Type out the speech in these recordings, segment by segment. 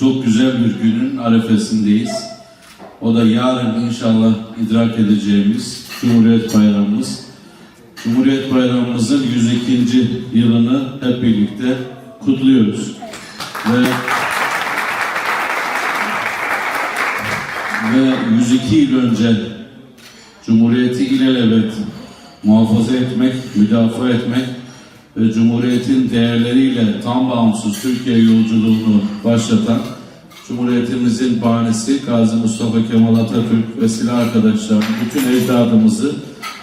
Çok güzel bir günün arefesindeyiz. O da yarın inşallah idrak edeceğimiz Cumhuriyet Bayramımız. Cumhuriyet Bayramımızın 102. yılını hep birlikte kutluyoruz. Ve ve 102 yıl önce Cumhuriyeti ilelebet muhafaza etmek, müdafaa etmek ve Cumhuriyet'in değerleriyle tam bağımsız Türkiye yolculuğunu başlatan Cumhuriyetimizin banisi Gazi Mustafa Kemal Atatürk ve silah arkadaşlarını, bütün ecdadımızı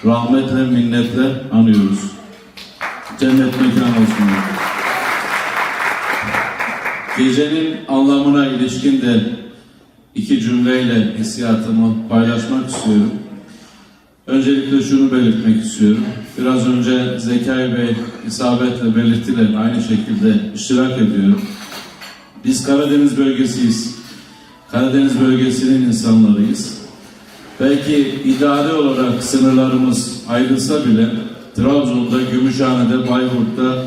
rahmetle, minnetle anıyoruz. Cennet mekan olsun. Gecenin anlamına ilişkin de iki cümleyle hissiyatımı paylaşmak istiyorum. Öncelikle şunu belirtmek istiyorum. Biraz önce Zekai Bey isabetle belirttiler. Aynı şekilde iştirak ediyorum. Biz Karadeniz bölgesiyiz. Karadeniz bölgesinin insanlarıyız. Belki idari olarak sınırlarımız ayrılsa bile Trabzon'da, Gümüşhane'de, Bayburt'ta,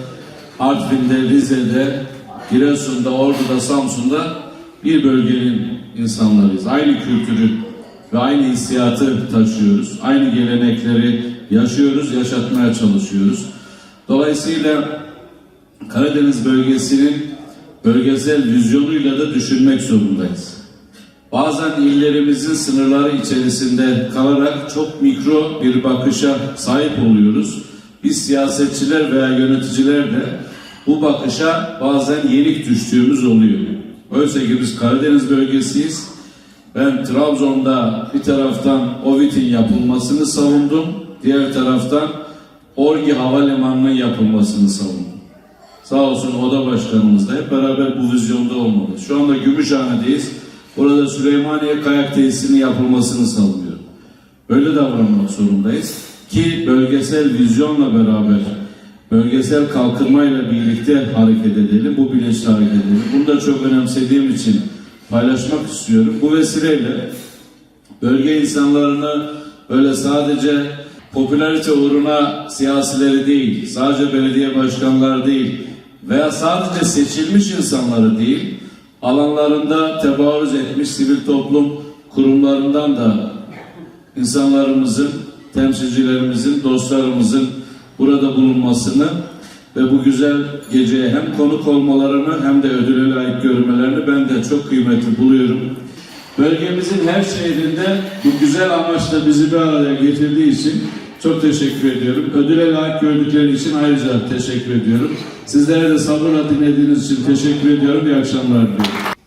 Artvin'de, Rize'de, Giresun'da, Ordu'da, Samsun'da bir bölgenin insanlarıyız. Aynı kültürü ve aynı hissiyatı taşıyoruz. Aynı gelenekleri yaşıyoruz, yaşatmaya çalışıyoruz. Dolayısıyla Karadeniz bölgesinin bölgesel vizyonuyla da düşünmek zorundayız. Bazen illerimizin sınırları içerisinde kalarak çok mikro bir bakışa sahip oluyoruz. Biz siyasetçiler veya yöneticiler de bu bakışa bazen yenik düştüğümüz oluyor. Oysa ki biz Karadeniz bölgesiyiz. Ben Trabzon'da bir taraftan OVİT'in yapılmasını savundum. Diğer taraftan Orgi Havalimanı'nın yapılmasını savundum. Sağ olsun oda başkanımız da hep beraber bu vizyonda olmalı. Şu anda Gümüşhane'deyiz. Burada Süleymaniye Kayak Tesisi'nin yapılmasını savunuyorum. Öyle davranmak zorundayız ki bölgesel vizyonla beraber bölgesel kalkınmayla birlikte hareket edelim. Bu bilinçle hareket edelim. Bunu da çok önemsediğim için paylaşmak istiyorum. Bu vesileyle bölge insanlarını öyle sadece popülarite uğruna siyasileri değil, sadece belediye başkanları değil veya sadece seçilmiş insanları değil, alanlarında tebarüz etmiş sivil toplum kurumlarından da insanlarımızın, temsilcilerimizin, dostlarımızın burada bulunmasını ve bu güzel geceye hem konuk olmalarını hem de ödüle layık görmelerini ben de çok kıymetli buluyorum. Bölgemizin her şehrinde bu güzel amaçla bizi bir araya getirdiği için çok teşekkür ediyorum. Ödüle layık gördükleri için ayrıca teşekkür ediyorum. Sizlere de sabırla dinlediğiniz için teşekkür ediyorum. İyi akşamlar diliyorum.